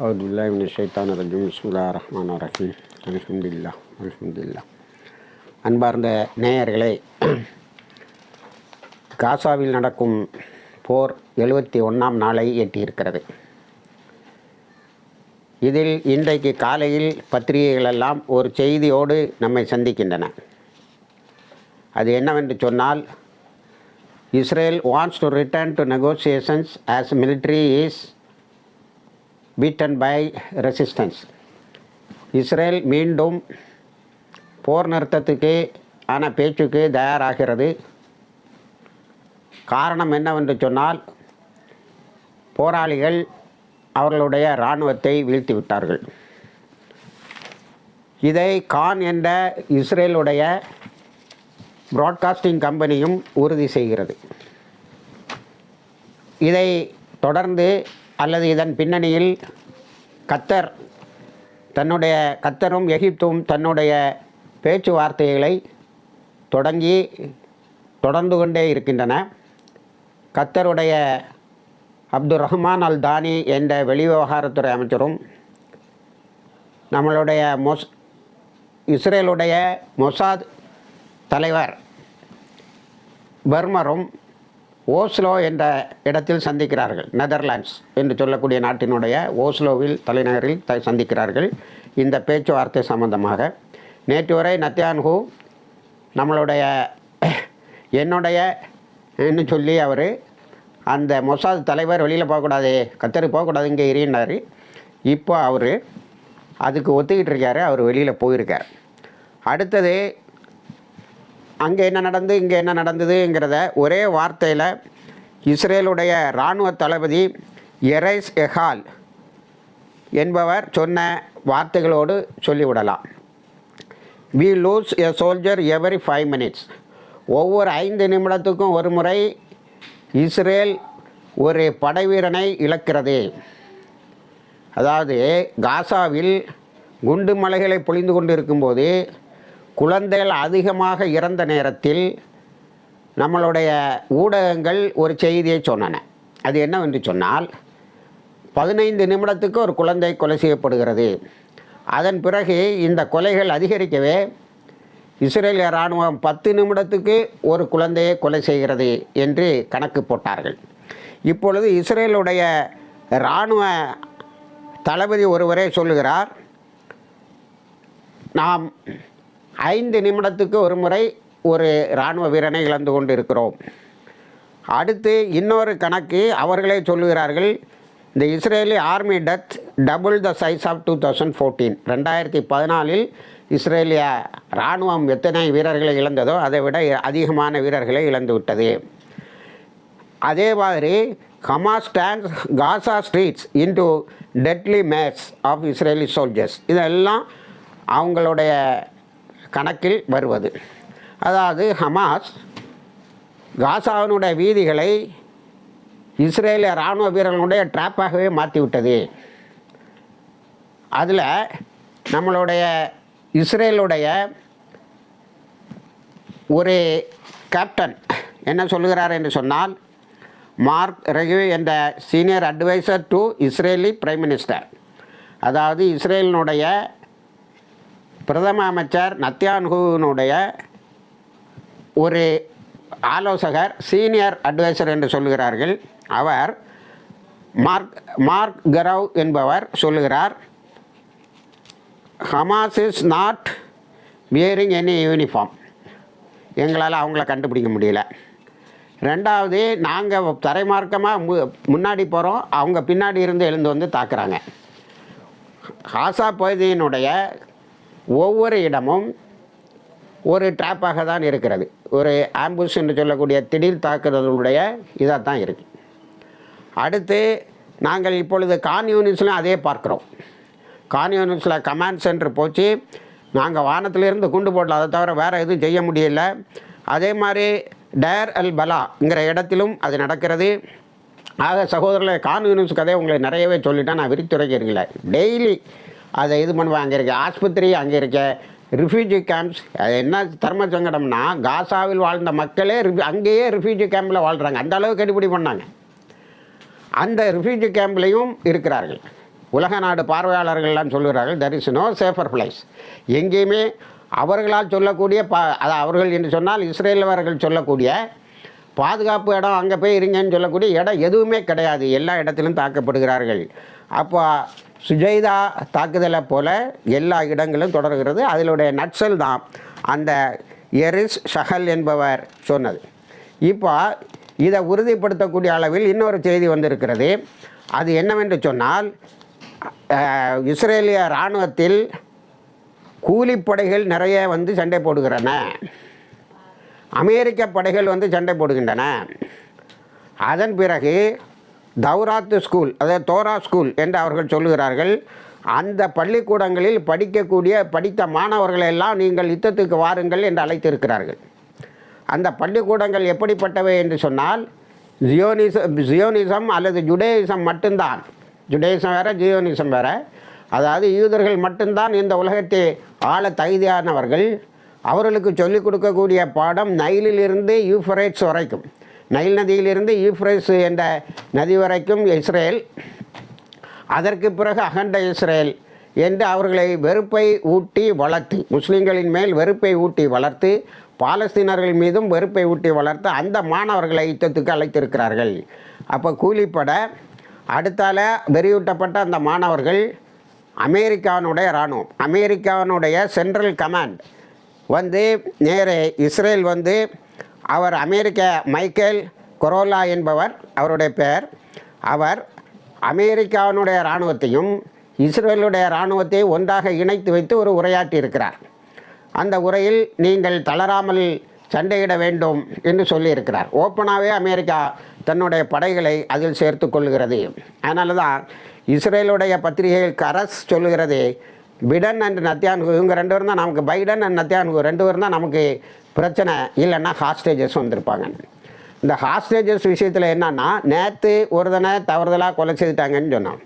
أعوذ بالله من الشيطان الرجيم بسم الله الرحمن الرحيم الحمد لله الحمد لله அன்பார்ந்த நேயர்களே காசாவில் நடக்கும் போர் எழுபத்தி ஒன்றாம் நாளை எட்டியிருக்கிறது இதில் இன்றைக்கு காலையில் பத்திரிகைகளெல்லாம் ஒரு செய்தியோடு நம்மை சந்திக்கின்றன அது என்னவென்று சொன்னால் Israel wants to return to negotiations as military is beaten by resistance Israel மீண்டும் போர் நிறுத்தத்துக்கு ஆன பேச்சுக்கு தயாராகிறது. காரணம் என்னவென்று சொன்னால் போராளிகள் அவர்களுடைய இராணுவத்தை வீழ்த்தி விட்டார்கள். இதை கான் என்ற இஸ்ரேலுடைய ப்ராட்காஸ்டிங் கம்பெனியும் உறுதி செய்கிறது. இதை தொடர்ந்து அல்லது இதன் பின்னணியில் கத்தர் தன்னுடைய கத்தரும் எகிப்தும் தன்னுடைய பேச்சுவார்த்தைகளை தொடங்கி தொடர்ந்து கொண்டே இருக்கின்றன. கத்தருடைய அப்துல் ரஹ்மான் அல் தானி என்ற வெளிவிவகாரத்துறை அமைச்சரும் நம்மளுடைய மொஸ் இஸ்ரேலுடைய மொசாத் தலைவர் பர்மரும் ஓஸ்லோ என்ற இடத்தில் சந்திக்கிறார்கள் நெதர்லாண்ட்ஸ் என்று சொல்லக்கூடிய நாட்டினுடைய ஓஸ்லோவில் தலைநகரில் த சந்திக்கிறார்கள். இந்த பேச்சுவார்த்தை சம்பந்தமாக. நேற்று வரை நத்தியான்ஹூ நம்மளுடைய என்னுடைய என்று சொல்லி அவர் அந்த மொசாத் தலைவர் வெளியில் போகக்கூடாது கத்தரி போகக்கூடாது இங்கே இருந்தார் இப்போ அவர் அதுக்கு ஒத்துக்கிட்டு இருக்காரு அவர் வெளியில் போயிருக்கார். அடுத்தது அங்கே என்ன நடந்து இங்கே என்ன நடந்ததுங்கிறத ஒரே வார்த்தையில் இஸ்ரேலுடைய இராணுவ தளபதி எரைஸ் எஹால் என்பவர் சொன்ன வார்த்தைகளோடு சொல்லிவிடலாம். We lose a soldier every five minutes ஒவ்வொரு ஐந்து நிமிடத்துக்கும் ஒரு முறை இஸ்ரேல் ஒரு படைவீரனை இழக்கிறது. அதாவது காசாவில் குண்டு மலைகளை பொழிந்து கொண்டு இருக்கும்போது குழந்தைகள் அதிகமாக இறந்த நேரத்தில் நம்மளுடைய ஊடகங்கள் ஒரு செய்தியை சொன்னன. அது என்னவென்று சொன்னால் பதினைந்து நிமிடத்துக்கு ஒரு குழந்தை கொலை செய்யப்படுகிறது. அதன் பிறகு இந்த கொலைகள் அதிகரிக்கவே இஸ்ரேலிய இராணுவம் பத்து நிமிடத்துக்கு ஒரு குழந்தையை கொலை செய்கிறது என்று கணக்கு போட்டார்கள். இப்பொழுது இஸ்ரேலுடைய இராணுவ தளபதி ஒருவரே சொல்லுகிறார் நாம் ஐந்து நிமிடத்துக்கு ஒரு முறை ஒரு இராணுவ வீரனை இழந்து கொண்டு இருக்கிறோம் அடுத்து இன்னொரு கணக்கு அவர்களே சொல்லுகிறார்கள் இந்த Israeli army death double the size of two thousand fourteen ரெண்டாயிரத்தி பதினாலில் இஸ்ரேலிய இராணுவம் எத்தனை வீரர்களை இழந்ததோ அதை விட அதிகமான வீரர்களை இழந்து விட்டது. அதே மாதிரி Hamas tanks Gaza streets into deadly match of Israeli soldiers இதெல்லாம் அவங்களுடைய கணக்கில் வருவது. அதாவது ஹமாஸ் காசாவினுடைய வீதிகளை இஸ்ரேலிய இராணுவ வீரர்களுடைய ட்ராப்பாகவே மாற்றிவிட்டது. அதில் நம்மளுடைய இஸ்ரேலுடைய ஒரு கேப்டன் என்ன சொல்லுகிறார் என்று சொன்னால் மார்க் ரெகு என்ற senior adviser to Israeli prime minister. அதாவது இஸ்ரேலினுடைய பிரதம அமைச்சர் நத்தியான்குனுடைய ஒரு ஆலோசகர் சீனியர் அட்வைசர் என்று சொல்லுகிறார்கள். அவர் மார்க் மார்க் கரவ் என்பவர் சொல்லுகிறார் Hamas is not wearing any uniform எங்களால் அவங்கள கண்டுபிடிக்க முடியல. ரெண்டாவது நாங்கள் தரைமார்க்கமாக மு முன்னாடி போகிறோம் அவங்க பின்னாடி இருந்து எழுந்து வந்து தாக்குறாங்க. ஹாசா பகுதியினுடைய ஒவ்வொரு இடமும் ஒரு ட்ராப்பாக தான் இருக்கிறது. ஒரு ஆம்புஷ் என்று சொல்லக்கூடிய திடீர் தாக்குதலுடைய இதாக தான் இருக்குது அடுத்து நாங்கள் இப்பொழுது கான்யூனிஸ்லையும் அதே பார்க்குறோம். கான்யூனிஸில் கமாண்ட் சென்டர் போச்சு. நாங்கள் வானத்திலிருந்து குண்டு போடல. அதை தவிர வேறு எதுவும் செய்ய முடியல. அதே மாதிரி டேர் அல் பலாங்கிற இடத்திலும் அது நடக்கிறது. ஆக சகோதரர்களை கான்யூனிஸ் கதையை உங்களுக்கு நிறையவே சொல்லிட்டேன். நான் விரித்துரைக்கிறீங்களே டெய்லி அதை இது பண்ணுவேன் அங்கே இருக்க ஆஸ்பத்திரி அங்கே இருக்க ரிஃப்யூஜி கேம்ப்ஸ் அது என்ன தர்ம சங்கடம்னா காசாவில் வாழ்ந்த மக்களே அங்கேயே ரிஃப்யூஜி கேம்பில் வாழ்கிறாங்க அந்த அளவுக்கு கெடுபிடி பண்ணாங்க. அந்த ரிஃப்யூஜி கேம்ப்லேயும் இருக்கிறார்கள். உலக நாடு பார்வையாளர்கள்லாம் சொல்கிறார்கள் there is no safer place எங்கேயுமே அவர்களால் சொல்லக்கூடிய பா அது அவர்கள் என்று சொன்னால் இஸ்ரேலவர்கள் சொல்லக்கூடிய பாதுகாப்பு இடம் அங்கே போய் இருங்கன்னு சொல்லக்கூடிய இடம் எதுவுமே கிடையாது. எல்லா இடத்திலும் தாக்கப்படுகிறார்கள். அப்போ சுஜைதா தாக்குதலை போல எல்லா இடங்களும் தொடர்கிறது. அதிலுடைய நட்சல் தான் அந்த எரிஸ் ஷஹல் என்பவர் சொன்னது. இப்போ இதை உறுதிப்படுத்தக்கூடிய அளவில் இன்னொரு செய்தி வந்திருக்கிறது. அது என்னவென்று சொன்னால் இஸ்ரேலிய இராணுவத்தில் கூலிப்படைகள் நிறைய வந்து சண்டை போடுகிறன. அமெரிக்க படைகள் வந்து சண்டை போடுகின்றன. அதன் பிறகு தௌராத்து ஸ்கூல் அதாவது தோரா ஸ்கூல் என்று அவர்கள் சொல்லுகிறார்கள். அந்த பள்ளிக்கூடங்களில் படிக்கக்கூடிய படித்த மாணவர்களை எல்லாம் நீங்கள் யுத்தத்துக்கு வாருங்கள் என்று அழைத்திருக்கிறார்கள். அந்த பள்ளிக்கூடங்கள் எப்படிப்பட்டவை என்று சொன்னால் ஜியோனிசம் ஜியோனிசம் அல்லது ஜுடேயிசம் மட்டும்தான். ஜுடேயிசம் வேறு ஜியோனிசம் வேறு. அதாவது யூதர்கள் மட்டும்தான் இந்த உலகத்தை ஆள தகுதியானவர்கள். அவர்களுக்கு சொல்லிக் கொடுக்கக்கூடிய பாடம் நைலிலிருந்து யூஃபரேட்ஸ் வரைக்கும். நைல் நதியிலிருந்து ஈஃப்ரேஸ் என்ற நதி வரைக்கும் இஸ்ரேல் அதற்கு பிறகு அகண்ட இஸ்ரேல் என்று அவர்களை வெறுப்பை ஊட்டி வளர்த்து முஸ்லீம்களின் மேல் வெறுப்பை ஊட்டி வளர்த்து பாலஸ்தீனர்கள் மீதும் வெறுப்பை ஊட்டி வளர்த்து அந்த மாணவர்களை யுத்தத்துக்கு அழைத்திருக்கிறார்கள். அப்போ கூலிப்பட அடுத்தால வெறியூட்டப்பட்ட அந்த மாணவர்கள் அமெரிக்காவினுடைய இராணுவம் அமெரிக்காவினுடைய சென்ட்ரல் கமாண்ட் வந்து நேரே இஸ்ரேல் வந்து அவர் அமெரிக்க மைக்கேல் கொரோலா என்பவர் அவருடைய பெயர். அவர் அமெரிக்காவினுடைய இராணுவத்தையும் இஸ்ரேலுடைய இராணுவத்தையும் ஒன்றாக இணைத்து வைத்து ஒரு உரையாற்றி இருக்கிறார். அந்த உரையில் நீங்கள் தளராமல் சண்டையிட வேண்டும் என்று சொல்லியிருக்கிறார். ஓப்பனாகவே அமெரிக்கா தன்னுடைய படைகளை அதில் சேர்த்து கொள்கிறது. அதனால தான் இஸ்ரேலுடைய பத்திரிகைகள் கரஸ் சொல்லுகிறது பிடன் அண்ட் நத்தியான்கு. இவங்க ரெண்டு பேரும் தான் நமக்கு பைடன் அண்ட் நத்தியான்கு. ரெண்டு பேரும் தான் நமக்கு பிரச்சனை இல்லைன்னா ஹாஸ்டேஜஸ் வந்திருப்பாங்க. இந்த ஹாஸ்டேஜஸ் விஷயத்தில் என்னன்னா நேற்று ஒருதனை தவறுதலாக கொலை செய்துட்டாங்கன்னு சொன்னோம்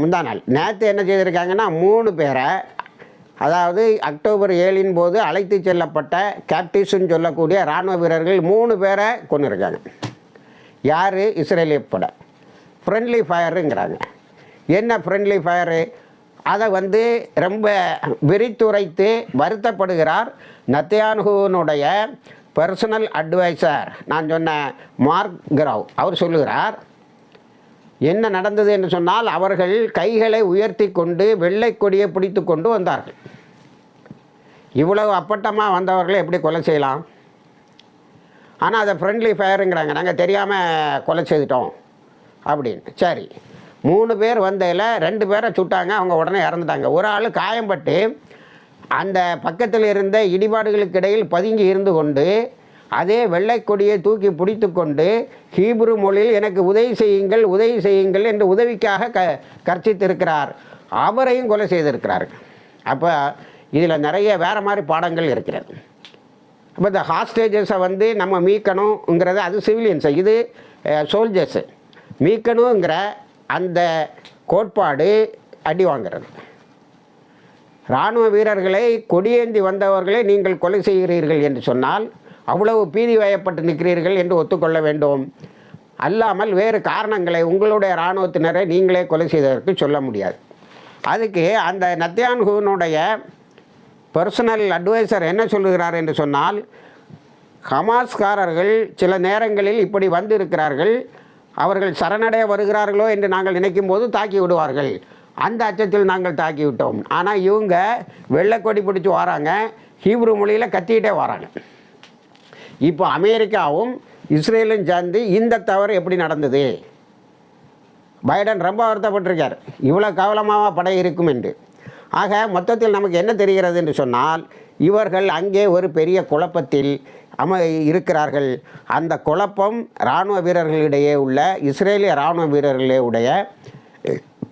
முந்தா நாள். நேற்று என்ன செய்திருக்காங்கன்னா மூணு பேரை அதாவது அக்டோபர் ஏழின் போது அழைத்து செல்லப்பட்ட கேப்டிவ்ஸ்னு சொல்லக்கூடிய இராணுவ வீரர்கள் மூணு பேரை கொண்டிருக்காங்க யார்? இஸ்ரேலிய படை. ஃப்ரெண்ட்லி ஃபயருங்கிறாங்க என்ன ஃப்ரெண்ட்லி ஃபயரு அதை வந்து ரொம்ப விரித்துரைத்து வருத்தப்படுகிறார் நத்தியானுகுனுடைய பர்சனல் அட்வைசர் நான் சொன்ன மார்க் கிராவ். அவர் சொல்லுகிறார் என்ன நடந்தது? என்று சொன்னால் அவர்கள் கைகளை உயர்த்தி கொண்டு வெள்ளை கொடியை பிடித்து கொண்டு வந்தார்கள். இவ்வளவு அப்பட்டமாக வந்தவர்களை எப்படி கொலை செய்யலாம்? ஆனால் அதை ஃப்ரெண்ட்லி ஃபயருங்கிறாங்க நாங்கள் தெரியாமல் கொலை செய்துட்டோம். அப்படின்னு. சரி. மூணு பேர் வந்ததில் ரெண்டு பேரை சுட்டாங்க அவங்க உடனே இறந்துட்டாங்க. ஒரு ஆள் காயம்பட்டு அந்த பக்கத்தில் இருந்த இடிபாடுகளுக்கு இடையில் பதுங்கி இருந்து கொண்டு அதே வெள்ளை கொடியை தூக்கி பிடித்து கொண்டு ஹீப்ரு மொழியில் எனக்கு உதவி செய்யுங்கள் உதவி செய்யுங்கள் என்று உதவிக்காக க கர்ச்சித்திருக்கிறார் அவரையும் கொலை செய்திருக்கிறார்கள் அப்போ இதில் நிறைய வேறு மாதிரி பாடங்கள் இருக்கிறது. அப்போ இந்த ஹாஸ்டேஜஸை வந்து நம்ம மீட்கணுங்கிறது அது சிவிலியன்ஸு இது சோல்ஜர்ஸு. மீட்கணுங்கிற அந்த கோட்பாடு அடி வாங்கிறது. இராணுவ வீரர்களை கொடியேந்தி வந்தவர்களை நீங்கள் கொலை செய்கிறீர்கள் என்று சொன்னால் அவ்வளவு பீதி வயப்பட்டு நிற்கிறீர்கள் என்று ஒத்துக்கொள்ள வேண்டும். அல்லாமல் வேறு காரணங்களை உங்களுடைய இராணுவத்தினரை நீங்களே கொலை செய்ததற்கு சொல்ல முடியாது. அதுக்கு அந்த நத்தியான்குனுடைய பர்சனல் அட்வைசர் என்ன சொல்லுகிறார் என்று சொன்னால் ஹமாஸ்காரர்கள் சில நேரங்களில் இப்படி வந்திருக்கிறார்கள். அவர்கள் சரணடைய வருகிறார்களோ என்று நாங்கள் நினைக்கும் போது தாக்கி விடுவார்கள். அந்த அச்சத்தில் நாங்கள் தாக்கி விட்டோம். ஆனால் இவங்க வெள்ளைக்கொடி பிடிச்சி வராங்க. ஹீப்ரு மொழியில் கத்திக்கிட்டே வராங்க. இப்போ அமெரிக்காவும் இஸ்ரேலும் சேர்ந்து இந்த தவறு எப்படி நடந்தது? பைடன் ரொம்ப வருத்தப்பட்டிருக்கார். இவ்வளோ கவலமாக படை இருக்கும் என்று. ஆக மொத்தத்தில் நமக்கு என்ன தெரிகிறது என்று சொன்னால் இவர்கள் அங்கே ஒரு பெரிய குழப்பத்தில் அம இருக்கிறார்கள். அந்த குழப்பம் இராணுவ வீரர்களிடையே உள்ள இஸ்ரேலிய இராணுவ வீரர்களே உடைய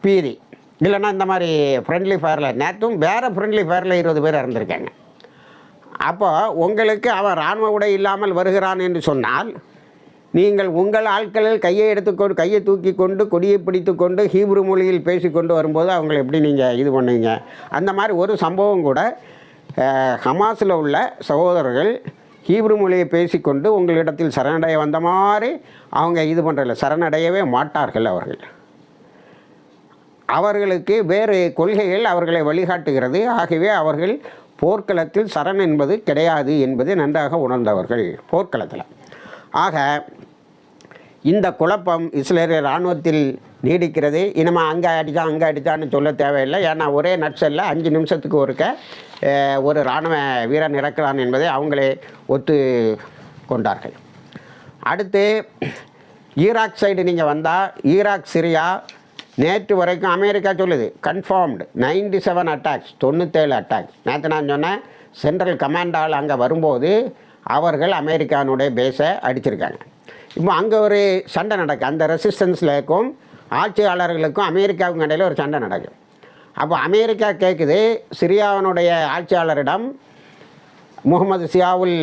பீதி. இல்லைன்னா இந்த மாதிரி ஃப்ரெண்ட்லி ஃபயரில் நேற்றும் வேறு ஃப்ரெண்ட்லி ஃபயரில் இருபது பேர் இறந்துருக்காங்க. அப்போ உங்களுக்கு அவன் இராணுவ உடை இல்லாமல் வருகிறான் என்று சொன்னால் நீங்கள் உங்கள் ஆட்களில் கையை எடுத்துக்கொண்டு கையை தூக்கி கொண்டு கொடியை பிடித்து கொண்டு ஹீப்ரு மொழியில் பேசிக்கொண்டு வரும்போது அவங்களை எப்படி நீங்கள் இது பண்ணுவீங்க? அந்த மாதிரி ஒரு சம்பவம் கூட ஹமாஸில் உள்ள சகோதரர்கள் ஹீப்ரு மொழியை பேசிக்கொண்டு உங்களிடத்தில் சரணடைய வந்த மாதிரி அவங்க இது பண்ணுறதில்ல சரணடையவே மாட்டார்கள் அவர்கள். அவர்களுக்கு வேறு கொள்கைகள் அவர்களை வழிகாட்டுகிறது. ஆகவே அவர்கள் போர்க்களத்தில் சரண் என்பது கிடையாது என்பதை நன்றாக உணர்ந்தவர்கள் போர்க்களத்தில். ஆக இந்த குழப்பம் இஸ்ரேலிய இராணுவத்தில் நீடிக்கிறது. இனிமேல் அங்கே அடித்தான் அங்கே அடித்தான்னு சொல்ல தேவையில்லை. ஏன்னா ஒரே நட்சல்ல அஞ்சு நிமிஷத்துக்கு ஒருக்க ஒரு இராணுவ வீரன் இறக்கிறான் என்பதை அவங்களே ஒத்து கொண்டார்கள். அடுத்து ஈராக் சைடு நீங்கள் வந்தால் ஈராக் சிரியா நேற்று வரைக்கும் அமெரிக்கா சொல்லுது கன்ஃபார்ம்டு நைன்டி செவன் அட்டாக்ஸ் தொண்ணூற்றேழு அட்டாக்ஸ் நேற்று நான் சொன்னேன் சென்ட்ரல் கமாண்டால் அங்கே வரும்போது அவர்கள் அமெரிக்கானுடைய பேஸை அடிச்சிருக்காங்க. இப்போ அங்கே ஒரு சண்டை நடக்கும் அந்த ரெசிஸ்டன்ஸ்லக்கும் ஆட்சியாளர்களுக்கும் அமெரிக்காவுக்கும் இடையில ஒரு சண்டை நடக்கும் அப்போ அமெரிக்கா கேட்குது சிரியாவினுடைய ஆட்சியாளரிடம் முகமது சியாவுல்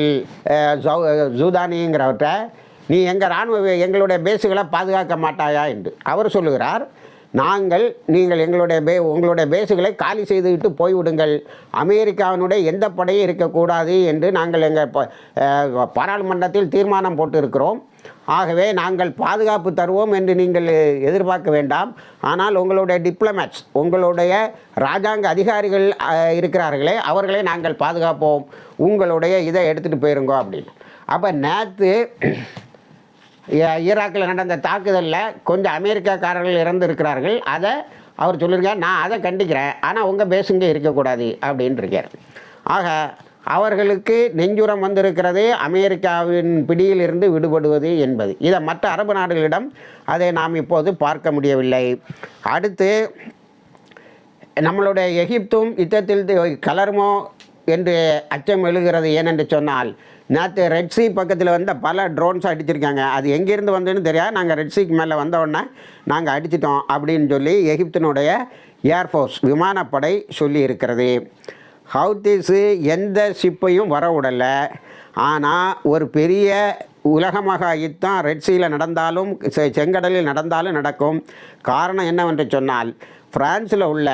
ஜூதானிங்கிறவர்கிட்ட நீ எங்கள் இராணுவ எங்களுடைய பேஸுகளை பாதுகாக்க மாட்டாயா? என்று. அவர் சொல்லுகிறார் நாங்கள் நீங்கள் எங்களுடைய பே உங்களுடைய பேஸுகளை காலி செய்துவிட்டு போய்விடுங்கள். அமெரிக்காவினுடைய எந்த படையும் இருக்கக்கூடாது என்று நாங்கள் எங்கள் பாராளுமன்றத்தில் தீர்மானம் போட்டிருக்கிறோம். ஆகவே நாங்கள் பாதுகாப்பு தருவோம் என்று நீங்கள் எதிர்பார்க்க வேண்டாம். ஆனால் உங்களுடைய டிப்ளமேட்ஸ் உங்களுடைய ராஜாங்க அதிகாரிகள் இருக்கிறார்களே அவர்களை நாங்கள் பாதுகாப்போம். உங்களுடைய இதை எடுத்துகிட்டு போயிருங்கோ அப்படின்னு. அப்போ நேற்று ஈராக்கில் நடந்த தாக்குதலில் கொஞ்சம் அமெரிக்காக்காரர்கள் இறந்து இருக்கிறார்கள் அதை அவர் சொல்லியிருக்கார் நான் அதை கண்டிக்கிறேன். ஆனால் உங்கள் பேசுங்க இருக்கக்கூடாது அப்படின்னு இருக்கார் ஆக அவர்களுக்கு நெஞ்சுரம் வந்திருக்கிறது அமெரிக்காவின் பிடியில் இருந்து விடுபடுவது என்பது. இதை மற்ற அரபு நாடுகளிடம் அதை நாம் இப்போது பார்க்க முடியவில்லை. அடுத்து நம்மளுடைய எகிப்தும் யுத்தத்தில் கலருமோ என்று அச்சம் எழுகிறது ஏனென்று சொன்னால் நேற்று ரெட்ஸி பக்கத்தில் வந்த பல ட்ரோன்ஸ் அடிச்சிருக்காங்க. அது எங்கேருந்து வந்ததுன்னு தெரியாது. நாங்கள் ரெட்ஸிக்கு மேலே வந்த நாங்கள் அடிச்சிட்டோம் அப்படின்னு சொல்லி எகிப்தினுடைய ஏர்ஃபோர்ஸ் விமானப்படை சொல்லி இருக்கிறது. ஹவுத்தீஸு எந்த ஷிப்பையும் வர விடலை ஆனால் ஒரு பெரிய உலகமாக யுத்தம் ரெட் சீல நடந்தாலும் செங்கடலில் நடந்தாலும் நடக்கும். காரணம் என்னவென்று சொன்னால் பிரான்ஸில் உள்ள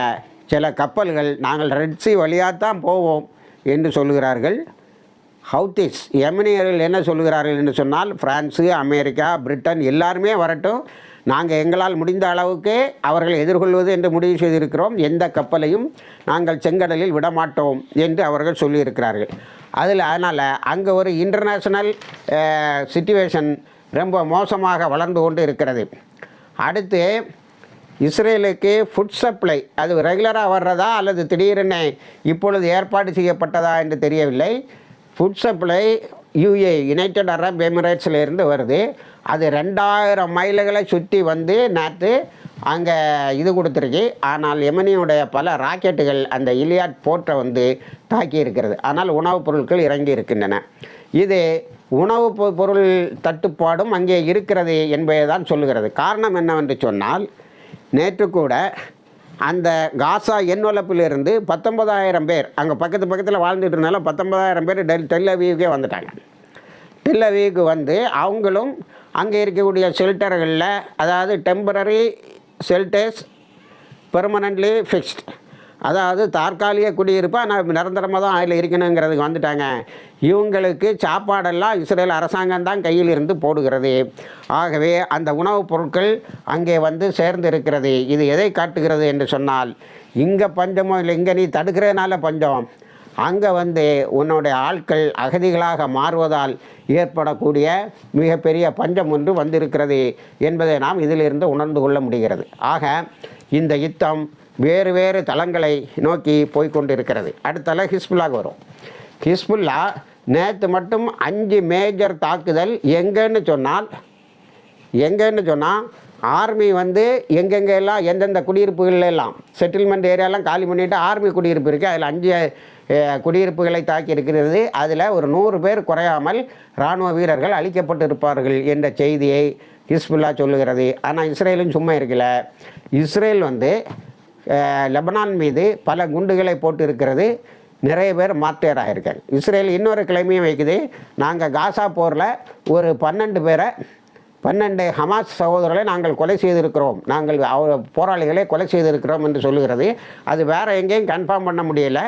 சில கப்பல்கள் நாங்கள் ரெட் வழியாக தான் போவோம் என்று சொல்லுகிறார்கள். ஹவுத்திஸ் எமினியர்கள் என்ன சொல்லுகிறார்கள் என்று சொன்னால் பிரான்ஸு அமெரிக்கா பிரிட்டன் எல்லாருமே வரட்டும். நாங்கள் எங்களால் முடிந்த அளவுக்கு அவர்களை எதிர்கொள்வது என்று முடிவு செய்திருக்கிறோம். எந்த கப்பலையும் நாங்கள் செங்கடலில் விடமாட்டோம் என்று அவர்கள் சொல்லியிருக்கிறார்கள். அதில் அதனால் அங்கே ஒரு இன்டர்நேஷ்னல் சுச்சுவேஷன் ரொம்ப மோசமாக வளர்ந்து கொண்டு இருக்கிறது. அடுத்து இஸ்ரேலுக்கு ஃபுட் சப்ளை அது ரெகுலராக வர்றதா அல்லது திடீரென இப்பொழுது ஏற்பாடு செய்யப்பட்டதா என்று தெரியவில்லை. Food supply UA United Arab எமிரேட்ஸில் இருந்து வருது. அது ரெண்டாயிரம் மைல்களை சுற்றி வந்து நேற்று அங்கே இது கொடுத்துருக்கு. ஆனால் எமனியுடைய பல ராக்கெட்டுகள் அந்த இலியாட் போர்ட்டை வந்து தாக்கி இருக்கிறது. ஆனால் உணவுப் பொருட்கள் இறங்கி இருக்கின்றன. இது உணவுப் பொ- பொருள் தட்டுப்பாடும் அங்கே இருக்கிறது என்பதை தான் சொல்லுகிறது. காரணம் என்னவென்று சொன்னால் நேற்று கூட அந்த காசா என்வலப்பிலிருந்து பத்தொன்பதாயிரம் பேர் அங்கே பக்கத்து பக்கத்தில் வாழ்ந்துட்டு இருந்தாலும் பத்தொன்பதாயிரம் பேர் டெல் டெல்லவியூக்கே வந்துட்டாங்க. டெல்லவியூக்கு வந்து அவங்களும் அங்கே இருக்கக்கூடிய ஷெல்டர்களில் அதாவது டெம்பரரி ஷெல்டர்ஸ் பெர்மனன்ட்லி ஃபிக்ஸ்ட் அதாவது தற்காலிக குடியிருப்பு ஆனால் நிரந்தரமாக தான் அதில் இருக்கணுங்கிறதுக்கு வந்துட்டாங்க. இவங்களுக்கு சாப்பாடெல்லாம் இஸ்ரேல் அரசாங்கம் தான் கையில் இருந்து போடுகிறது. ஆகவே அந்த உணவுப் பொருட்கள் அங்கே வந்து சேர்ந்து இருக்கிறது இது எதை காட்டுகிறது என்று சொன்னால் இங்கே பஞ்சமோ இல்லை இங்கே நீ தடுக்கிறதுனால பஞ்சம். அங்கே வந்து உன்னுடைய ஆட்கள் அகதிகளாக மாறுவதால் ஏற்படக்கூடிய மிகப்பெரிய பஞ்சம் ஒன்று வந்திருக்கிறது என்பதை நாம் இதிலிருந்து உணர்ந்து கொள்ள முடிகிறது. ஆக இந்த யுத்தம் வேறு வேறு தளங்களை நோக்கி போய்க்கொண்டிருக்கிறது அடுத்தால ஹிஸ்புல்லாக வரும். ஹிஸ்புல்லா நேற்று மட்டும் அஞ்சு மேஜர் தாக்குதல் எங்கேன்னு சொன்னால் எங்கேன்னு சொன்னால் ஆர்மி வந்து எங்கெங்கே எல்லாம் எந்தெந்த குடியிருப்புகளெல்லாம் செட்டில்மெண்ட் ஏரியாலாம் காலி பண்ணிவிட்டு ஆர்மி குடியிருப்பு இருக்குது அதில் அஞ்சு குடியிருப்புகளை தாக்கி இருக்கிறது. அதில் ஒரு நூறு பேர் குறையாமல் இராணுவ வீரர்கள் அழிக்கப்பட்டு இருப்பார்கள் என்ற செய்தியை ஹிஸ்புல்லா சொல்லுகிறது. ஆனால் இஸ்ரேலும் சும்மா இருக்கல. இஸ்ரேல் வந்து லெபனான் மீது பல குண்டுகளை போட்டு இருக்கிறது நிறைய பேர் மாற்றேராக இருக்காங்க இஸ்ரேல் இன்னொரு கிளைமையும் வைக்குது. நாங்கள் காசா போரில் ஒரு பன்னெண்டு பேரை பன்னெண்டு ஹமாஸ் சகோதரர்களை நாங்கள் கொலை செய்திருக்கிறோம். நாங்கள் அவ போராளிகளை கொலை செய்திருக்கிறோம் என்று சொல்லுகிறது. அது வேறு எங்கேயும் கன்ஃபார்ம் பண்ண முடியல.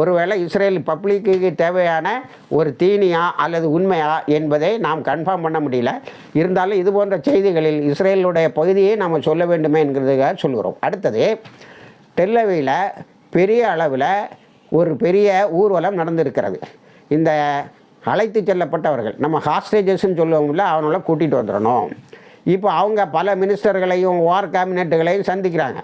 ஒருவேளை இஸ்ரேல் பப்ளிக்கு தேவையான ஒரு தீனியா அல்லது உண்மையா என்பதை நாம் கன்ஃபார்ம் பண்ண முடியல. இருந்தாலும் இது போன்ற செய்திகளில் இஸ்ரேலுடைய பகுதியை நாம் சொல்ல வேண்டுமே என்கிறதுக்காக சொல்கிறோம் அடுத்தது டெல்லவியில் பெரிய அளவில் ஒரு பெரிய ஊர்வலம் நடந்திருக்கிறது. இந்த அழைத்து செல்லப்பட்டவர்கள் நம்ம ஹாஸ்டேஜஸ்ன்னு சொல்லுவோம்ல அவங்கள கூட்டிகிட்டு வந்துடணும். இப்போ அவங்க பல மினிஸ்டர்களையும் வார் கேபினெட்டுகளையும் சந்திக்கிறாங்க.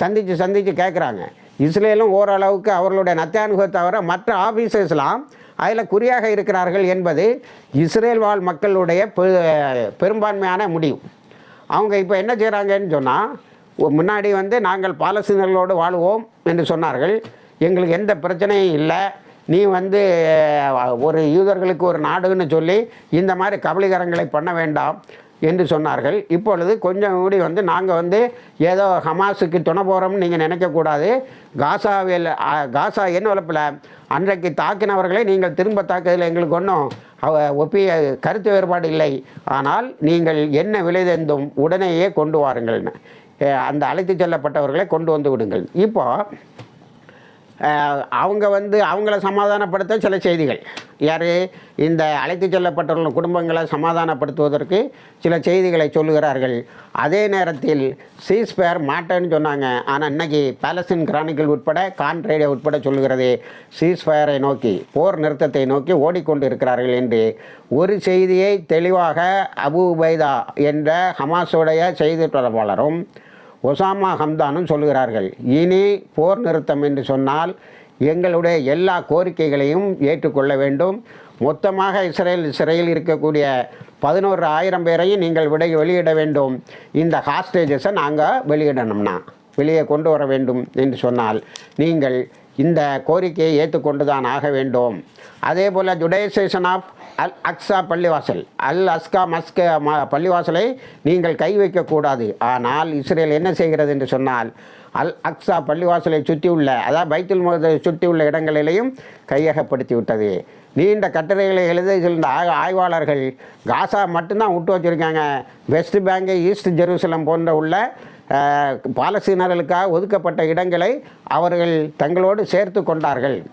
சந்தித்து சந்தித்து கேட்குறாங்க இஸ்ரேலும் ஓரளவுக்கு அவர்களுடைய நத்தியானுகோ தவிர மற்ற ஆஃபீஸர்ஸ்லாம் அதில் குறியாக இருக்கிறார்கள் என்பது இஸ்ரேல் வாழ் மக்களுடைய பெரும்பான்மையான முடிவு. அவங்க இப்போ என்ன செய்கிறாங்கன்னு சொன்னால் முன்னாடி வந்து நாங்கள் பாலஸ்தீனர்களோடு வாழ்வோம் என்று சொன்னார்கள். எங்களுக்கு எந்த பிரச்சனையும் இல்லை. நீ வந்து ஒரு யூதர்களுக்கு ஒரு நாடுன்னு சொல்லி இந்த மாதிரி கபலீகரங்களை பண்ண வேண்டாம் என்று சொன்னார்கள். இப்பொழுது கொஞ்சம் கூடி வந்து நாங்கள் வந்து ஏதோ ஹமாஸுக்கு துணை போகிறோம்னு நீங்கள் நினைக்கக்கூடாது. காசாவில் காசா என்ன அன்றைக்கு தாக்கினவர்களை நீங்கள் திரும்ப தாக்குவதில் எங்களுக்கு ஒன்றும் அவ- ஒப்பிய கருத்து வேறுபாடு இல்லை. ஆனால் நீங்கள் என்ன விலை தந்தும் உடனேயே கொண்டு வாருங்கள்னு. அந்த அழைத்து செல்லப்பட்டவர்களை கொண்டு வந்து விடுங்கள். இப்போ அவங்க வந்து அவங்கள சமாதானப்படுத்த சில செய்திகள். யார்? இந்த அழைத்து செல்லப்பட்டவர்கள் குடும்பங்களை சமாதானப்படுத்துவதற்கு சில செய்திகளை சொல்லுகிறார்கள். அதே நேரத்தில் சீஸ்பேர் மாட்டேன்னு சொன்னாங்க. ஆனால் இன்னைக்கு பேலஸின் கிரானிக்கல் உட்பட கான் ரேடியோ உட்பட சொல்லுகிறது சீஸ்ஃபயரை நோக்கி போர் நிறுத்தத்தை நோக்கி ஓடிக்கொண்டு இருக்கிறார்கள் என்று. ஒரு செய்தியை தெளிவாக அபு உபைதா என்ற ஹமாஸுடைய செய்தி தொடர்பாளரும் ஒசாமா ஹம்தானும் சொல்கிறார்கள் இனி போர் நிறுத்தம் என்று சொன்னால் எங்களுடைய எல்லா கோரிக்கைகளையும் ஏற்றுக்கொள்ள வேண்டும். மொத்தமாக இஸ்ரேல் சிறையில் இருக்கக்கூடிய பதினோரு ஆயிரம் பேரையும் நீங்கள் விடை வெளியிட வேண்டும். இந்த ஹாஸ்டேஜஸை நாங்கள் வெளியிடணும்னா வெளியே கொண்டு வர வேண்டும் என்று சொன்னால் நீங்கள் இந்த கோரிக்கையை ஏற்றுக்கொண்டு தான் ஆக வேண்டும். அதே போல் ஜுடைசேஷன் ஆஃப் அல் அக்ஸா பள்ளிவாசல். அல் அஸ்கா மஸ்க பள்ளிவாசலை நீங்கள் கை வைக்கக்கூடாது ஆனால் இஸ்ரேல் என்ன செய்கிறது என்று சொன்னால் அல் அக்ஸா பள்ளிவாசலை சுற்றியுள்ள அதாவது பைத்துல் முகத்தை சுற்றியுள்ள இடங்களிலேயும் கையகப்படுத்தி விட்டது. நீண்ட கட்டுரைகளை எழுத இருந்த ஆய்- ஆய்வாளர்கள் காசா மட்டும்தான் விட்டு வச்சுருக்காங்க. வெஸ்ட் பேங்கு ஈஸ்ட் ஜெருசலம் போன்ற உள்ள பாலஸ்தீனர்களுக்காக ஒதுக்கப்பட்ட இடங்களை அவர்கள் தங்களோடு சேர்த்து கொண்டார்கள்.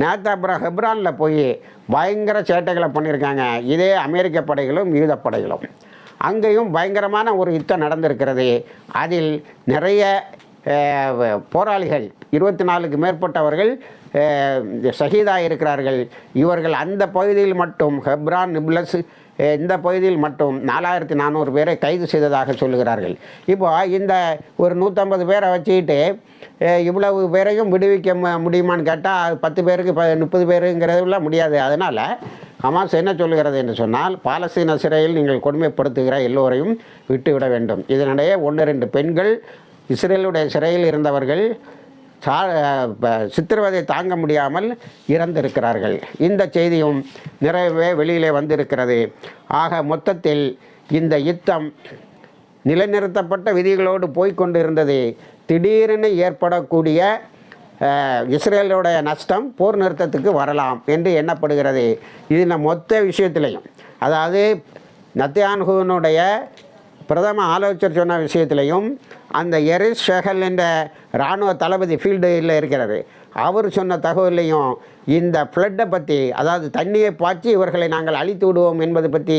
நேற்று அப்புறம் ஹெப்ரானில் போய் பயங்கர சேட்டைகளை பண்ணியிருக்காங்க. இதே அமெரிக்க படைகளும் யூத படைகளும். அங்கேயும் பயங்கரமான ஒரு யுத்தம் நடந்திருக்கிறது. அதில் நிறைய போராளிகள் இருபத்தி நாலுக்கு மேற்பட்டவர்கள் சகிதாக இருக்கிறார்கள். இவர்கள் அந்த பகுதியில் மட்டும் ஹெப்ரான் நிப்லஸ் இந்த பகுதியில் மட்டும் நாலாயிரத்தி நானூறு பேரை கைது செய்ததாக சொல்லுகிறார்கள். இப்போ இந்த ஒரு நூற்றம்பது பேரை வச்சுக்கிட்டு இவ்வளவு பேரையும் விடுவிக்க முடியுமான்னு கேட்டால் பத்து பேருக்கு ப முப்பது பேருங்கிறதுலாம் முடியாது. அதனால் ஹமாஸ் என்ன சொல்லுகிறது என்று சொன்னால் பாலஸ்தீன சிறையில் நீங்கள் கொடுமைப்படுத்துகிற எல்லோரையும் விட்டுவிட வேண்டும். இதனிடையே ஒன்று ரெண்டு பெண்கள் இஸ்ரேலுடைய சிறையில் இருந்தவர்கள் சா சித்திரவதை தாங்க முடியாமல் இறந்திருக்கிறார்கள். இந்த செய்தியும் நிறையவே வெளியிலே வந்திருக்கிறது. ஆக மொத்தத்தில் இந்த யுத்தம் நிலைநிறுத்தப்பட்ட விதிகளோடு போய்க்கொண்டு இருந்தது திடீரென ஏற்படக்கூடிய இஸ்ரேலுடைய நஷ்டம் போர் நிறுத்தத்துக்கு வரலாம் என்று எண்ணப்படுகிறது. இதில் மொத்த விஷயத்திலையும். அதாவது நத்தியான்ஹூனுடைய பிரதம ஆலோசகர் சொன்ன விஷயத்திலையும் அந்த எரிஸ் ஷெகல் என்ற இராணுவ தளபதி ஃபீல்டில் இருக்கிறாரு. அவர் சொன்ன தகவலையும் இந்த ஃப்ளட்டை பற்றி அதாவது தண்ணியை பாய்ச்சி இவர்களை நாங்கள் அழித்து விடுவோம் என்பது பற்றி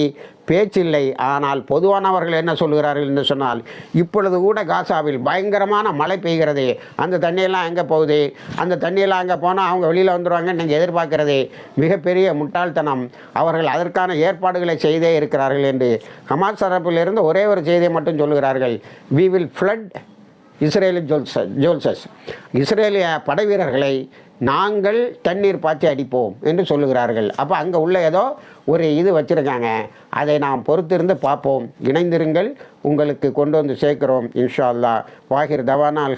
பேச்சில்லை. ஆனால் பொதுவானவர்கள் என்ன சொல்கிறார்கள் என்று சொன்னால் இப்பொழுது கூட காசாவில் பயங்கரமான மழை பெய்கிறது. அந்த தண்ணியெல்லாம் எங்கே போகுது? அந்த தண்ணியெல்லாம் அங்கே போனால் அவங்க வெளியில் வந்துடுவாங்க நீங்கள் எதிர்பார்க்கிறது. மிகப்பெரிய முட்டாள்தனம். அவர்கள் அதற்கான ஏற்பாடுகளை செய்தே இருக்கிறார்கள் என்று ஹமாஸ் தரப்பிலிருந்து ஒரே ஒரு செய்தியை மட்டும் சொல்லுகிறார்கள். வி வில் ஃப்ளட் இஸ்ரேலின் ஜோல்ச ஜோல்சஸ் இஸ்ரேலிய படை வீரர்களை நாங்கள் தண்ணீர் பாய்ச்சி அடிப்போம் என்று சொல்லுகிறார்கள். அப்போ அங்கே உள்ள ஏதோ ஒரு இது வச்சுருக்காங்க. அதை நாம் பொறுத்திருந்து பார்ப்போம். இணைந்திருங்கள். உங்களுக்கு கொண்டு வந்து சேர்க்கிறோம். இன்ஷா அல்லா வாஹிர் தவானால்